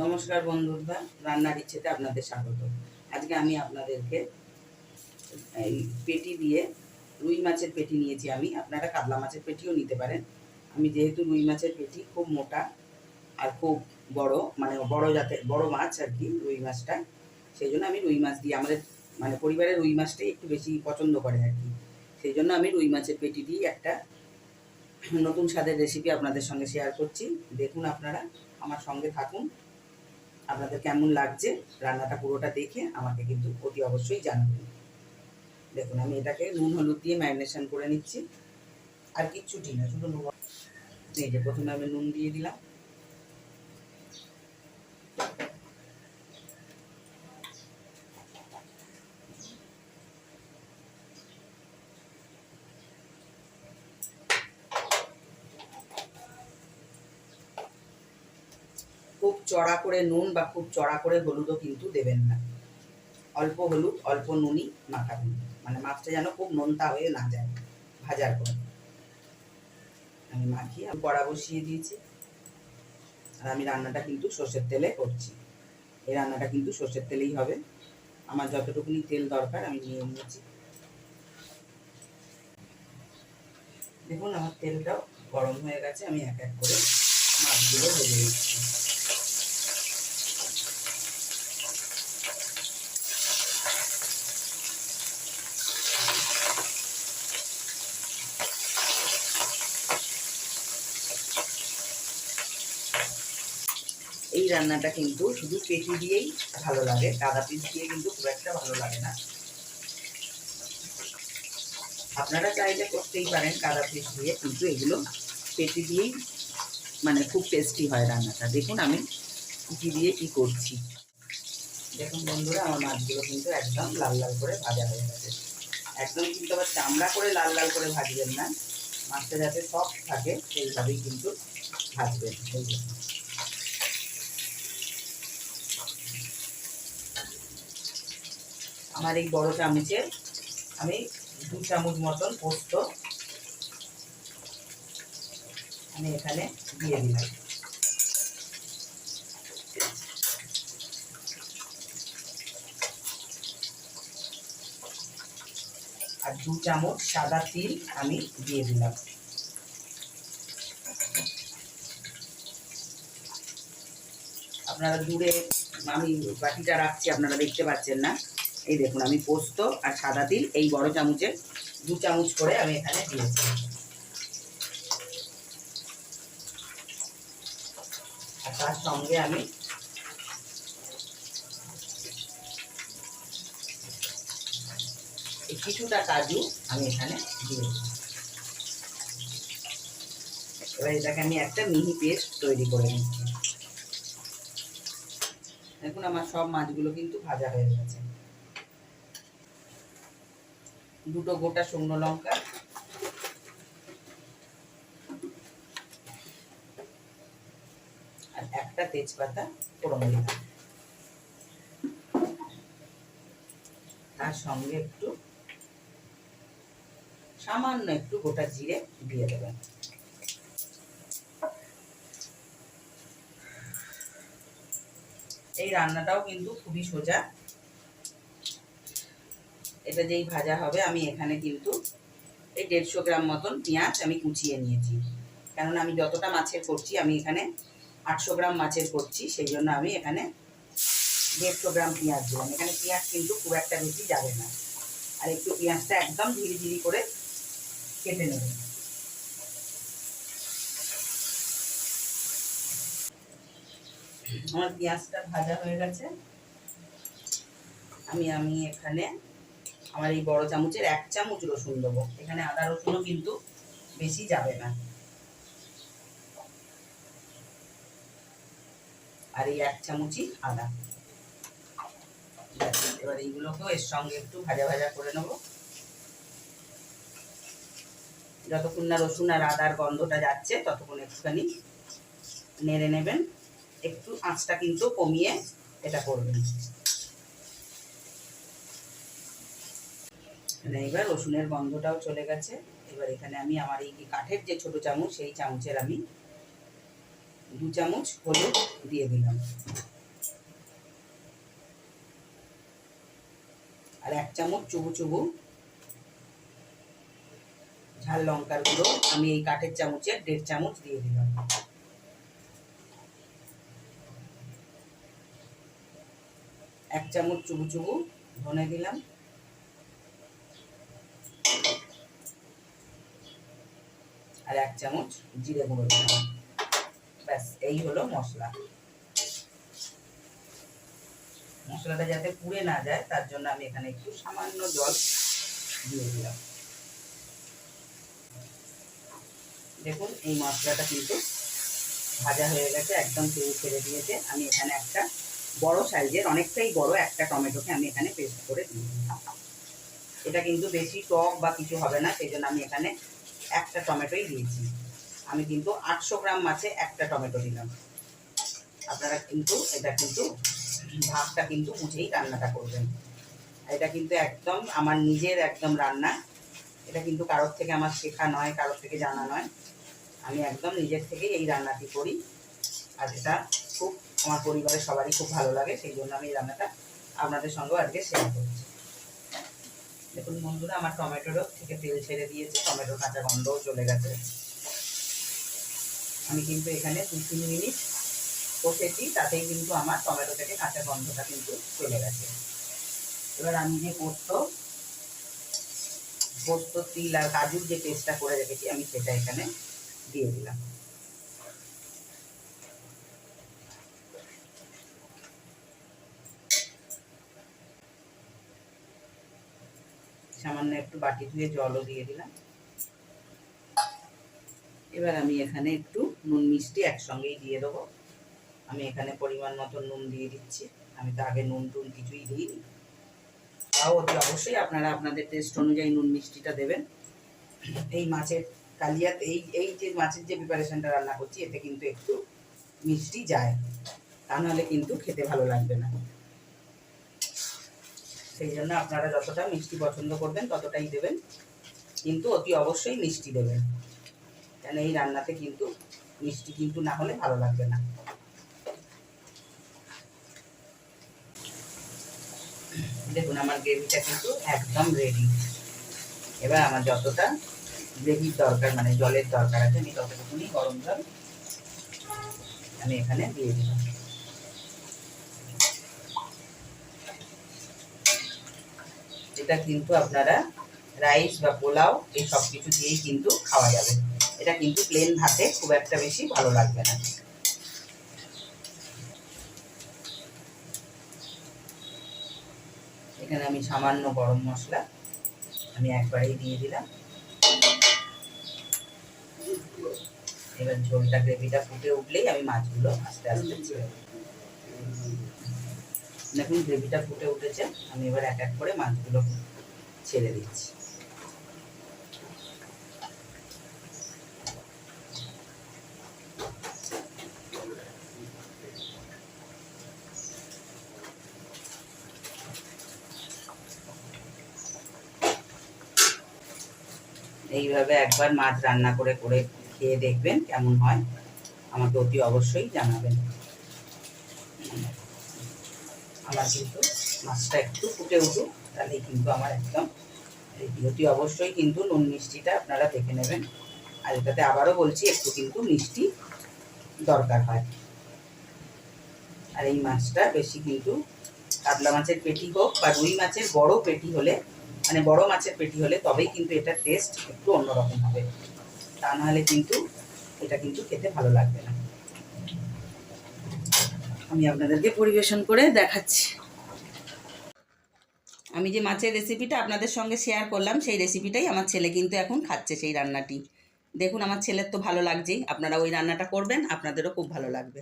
নমস্কার বন্ধুরা, রান্নার ইচ্ছেতে আপনাদের স্বাগত। আজকে আমি আপনাদেরকে এই পেটি দিয়ে রুই মাছের পেটি নিয়েছি আমি। আপনারা কাতলা মাছের পেটিও নিতে পারেন। আমি যেহেতু রুই মাছের পেটি খুব মোটা আর খুব বড় মানে বড় জাতের, বড় মাছ আর কি রুই মাছটা, সেই জন্য আমি রুই মাছ দিয়ে আমাদের মানে পরিবারের রুই মাছটাই একটু বেশি পছন্দ করে আর কি। সেই জন্য আমি রুই মাছের পেটি দিয়ে একটা নতুন স্বাদের রেসিপি আপনাদের সঙ্গে শেয়ার করছি। দেখুন আপনারা, আমার সঙ্গে থাকুন। আপনাদের কেমন লাগছে? রান্নাটা পুরোটা দেখে আমাকে কিন্তু অতি অবশ্যই জানাবেন। দেখুন, আমি এটাকে নুন, হলুদ দিয়ে ম্যারিনেশন করে নিচ্ছি। আর কিচ্ছু কিচ্ছুটি না, শুধু নুন। এই যে, প্রথমে আমি নুন দিয়ে দিলাম। চড়া করে নুন বা খুব চড়া করে হলুদও কিন্তু দেবেন না। অল্প হলুদ, অল্প নুনই মাখাবেন মানে মাছটা যেন খুব নোনতা হয়ে না যায়, ভাজার পর। আমি মাখিয়ে কড়া বসিয়ে দিয়েছি। আর আমি রান্নাটা কিন্তু সর্ষের তেলে করছি। এই রান্নাটা কিন্তু সর্ষের তেলেই হবে। আমার যতটুকুনি তেল দরকার আমি নিয়ে নিয়েছি। দেখুন, আমার তেলটাও গরম হয়ে গেছে। আমি এক এক করে মাছগুলো ভেজে দিচ্ছি এই রান্নাটা কিন্তু শুধু পেটি দিয়েই ভালো লাগে কাদা পিস দিয়ে কিন্তু খুব একটা ভালো লাগে না। আপনারা চাইলে করতেই পারেন কাদা পিস দিয়ে, কিন্তু এগুলো পেটি দিয়েই মানে খুব টেস্টি হয় রান্নাটা। দেখুন আমি কি দিয়ে কি করছি। দেখুন বন্ধুরা, আমার মাছগুলো কিন্তু একদম লাল লাল করে ভাজা হয়ে গেছে। একদম কিন্তু আবার চামড়া করে লাল লাল করে ভাজবেন না। মাছটা যাতে সফট থাকে, সেইভাবেই কিন্তু ভাজবেন। এই আমার এই বড় চামচে আমি দু চামচ মতন পোস্ত আমি এখানে দিয়ে দিলাম। আর দু চামচ সাদা তিল আমি দিয়ে দিলাম। আপনারা দূরে, আমি বাটিটা রাখছি, আপনারা দেখতে পাচ্ছেন না। এই দেখুন, আমি পোস্ত আর সাদা তিল, এই বড় চামচে দু চামচ করে আমি এখানে দিয়েছি। আর তার সঙ্গে আমি কিছুটা কাজু আমি এখানে দিয়েছি। এবার এটাকে আমি একটা মিহি পেস্ট তৈরি করে নিচ্ছি। দেখুন, আমার সব মাছগুলো কিন্তু ভাজা হয়ে গেছে। দুটো গোটা শুকনো লঙ্কা। আর একটা তেজপাতা ফোড়ন দিলাম তার সঙ্গে একটু সামান্য একটু গোটা জিরে দিয়ে দেবেন। এই রান্নাটাও কিন্তু খুবই সোজা এটা যেই ভাজা হবে, আমি এখানে কিন্তু এই দেড়শো গ্রাম মতন পেঁয়াজ আমি কুচিয়ে নিয়েছি। কেননা আমি যতটা মাছের করছি, আমি এখানে আটশো গ্রাম মাছের করছি, সেই জন্য আমি এখানে দেড়শো গ্রাম পেঁয়াজ দিলাম। এখানে পেঁয়াজ কিন্তু খুব একটা বেশি যাবে না। আর একটু পেঁয়াজটা একদম ঝিরি ধীরে করে কেটে নেবেন আমার পেঁয়াজটা ভাজা হয়ে গেছে। আমি আমি এখানে আমার এই বড় চামচের এক চামচ রসুন দেবো। এখানে আদা রসুনও কিন্তু বেশি যাবে না। আর এই এক চামচই আদা। এবার এইগুলোকেও এর সঙ্গে একটু ভাজা ভাজা করে নেব। যতক্ষণ না রসুন আর আদার গন্ধটা যাচ্ছে, ততক্ষণ একটুখানি নেড়ে নেবেন। একটু আঁচটা কিন্তু কমিয়ে এটা করবেন। এবার রসুনের গন্ধটাও চলে গেছে। এবার এখানে আমি আমার এই কাঠের যে ছোট চামচ, সেই চামচের আমি দু চামচ হলুদ দিয়ে দিলাম। আর এক চামচ চুবু চুবু ঝাল লঙ্কার গুঁড়ো আমি এই কাঠের চামচে দেড় চামচ দিয়ে দিলাম। এক চামচ চুবু চুবু ধনে দিলাম। আর এক চামচ জিরে গুঁড়ো দিলাম ব্যাস, এই হলো মশলা। মশলাটা যাতে পুড়ে না যায়, তার জন্য আমি এখানে একটু সামান্য জল দিয়ে দিলাম। দেখুন, এই মশলাটা কিন্তু ভাজা হয়ে গেছে, একদম তেল ছেড়ে দিয়েছে। আমি এখানে একটা বড় সাইজের, অনেকটাই বড় একটা টমেটোকে আমি এখানে পেস্ট করে দিয়ে দিলাম। এটা কিন্তু বেশি টক বা কিছু হবে না, সেই জন্য আমি এখানে একটা টমেটোই দিয়েছি। আমি কিন্তু আটশো গ্রাম মাছে একটা টমেটো দিলাম। আপনারা কিন্তু, এটা কিন্তু ভাগটা কিন্তু বুঝেই রান্নাটা করবেন। এটা কিন্তু একদম আমার নিজের একদম রান্না। এটা কিন্তু কারোর থেকে আমার শেখা নয়, কারোর থেকে জানা নয়। আমি একদম নিজের থেকেই এই রান্নাটি করি। আর এটা খুব, আমার পরিবারের সবারই খুব ভালো লাগে, সেই জন্য আমি এই রান্নাটা আপনাদের সঙ্গেও আজকে শেয়ার করছি। দেখুন বন্ধুরা, আমার টমেটোরও থেকে তেল ছেড়ে দিয়েছে টমেটোর কাঁচা গন্ধও চলে গেছে। আমি কিন্তু এখানে দু তিন মিনিট কষেছি, তাতেই কিন্তু আমার টমেটো থেকে কাঁচা গন্ধটা কিন্তু চলে গেছে। এবার আমি যে পোস্ত পোস্ত তিল আর কাজুর যে পেস্টটা করে রেখেছি, আমি সেটা এখানে দিয়ে দিলাম। সামান্য একটু বাটি ধুয়ে জলও দিয়ে দিলাম। এবার আমি এখানে একটু নুন মিষ্টি একসঙ্গেই দিয়ে দেবো। আমি এখানে পরিমাণ মতো নুন দিয়ে দিচ্ছি। আমি তো আগে নুন টুন কিছুই দিইনি। তাও অতি অবশ্যই আপনারা আপনাদের টেস্ট অনুযায়ী নুন মিষ্টিটা দেবেন। এই মাছের কালিয়াত, এই এই যে মাছের যে প্রিপারেশনটা রান্না করছি, এতে কিন্তু একটু মিষ্টি যায়। তা নাহলে কিন্তু খেতে ভালো লাগবে না। সেই জন্য আপনারা যতটা মিষ্টি পছন্দ করবেন, ততটাই দেবেন। কিন্তু অতি অবশ্যই মিষ্টি দেবেন। কেন এই রান্নাতে কিন্তু মিষ্টি কিন্তু না হলে ভালো লাগবে না। দেখুন, আমার গ্রেভিটা কিন্তু একদম রেডি এবার আমার যতটা গ্রেভির দরকার মানে জলের দরকার আছে, আমি ততটুকুনি গরম জল আমি এখানে দিয়ে দিলাম। এটা কিন্তু আপনারা রাইস বা পোলাও এই সব কিছু দিয়েই কিন্তু খাওয়া যাবে। এটা কিন্তু প্লেন ভাতে খুব একটা বেশি ভালো লাগবে না। এখানে আমি সামান্য গরম মশলা আমি একবারেই দিয়ে দিলাম। এবার ঝোলটা গ্রেভিটা ফুটে উঠলেই আমি মাছগুলো আস্তে আস্তে ছেড়ে দেব। দেখুন, গ্রেভিটা ফুটে উঠেছে। আমি এবার এক এক করে মাছগুলো ছেড়ে দিচ্ছি। এইভাবে একবার মাছ রান্না করে করে খেয়ে দেখবেন কেমন হয়। আমাকে অতি অবশ্যই জানাবেন। আমার কিন্তু মাছটা একটু ফুটে উঠুক, তাহলেই কিন্তু আমার একদম। অতি অবশ্যই কিন্তু নুন মিষ্টিটা আপনারা দেখে নেবেন। আর এটাতে আবারও বলছি, একটু কিন্তু মিষ্টি দরকার হয়। আর এই মাছটা বেশি কিন্তু কাতলা মাছের পেটি হোক বা রুই মাছের বড় পেটি হলে মানে বড় মাছের পেটি হলে তবেই কিন্তু এটা টেস্ট একটু অন্যরকম হবে। তা নাহলে কিন্তু এটা কিন্তু খেতে ভালো লাগবে না। আমি আপনাদেরকে পরিবেশন করে দেখাচ্ছি। আমি যে মাছের রেসিপিটা আপনাদের সঙ্গে শেয়ার করলাম, সেই রেসিপিটাই আমার ছেলে কিন্তু এখন খাচ্ছে সেই রান্নাটি। দেখুন, আমার ছেলের তো ভালো লাগছেই। আপনারা ওই রান্নাটা করবেন, আপনাদেরও খুব ভালো লাগবে।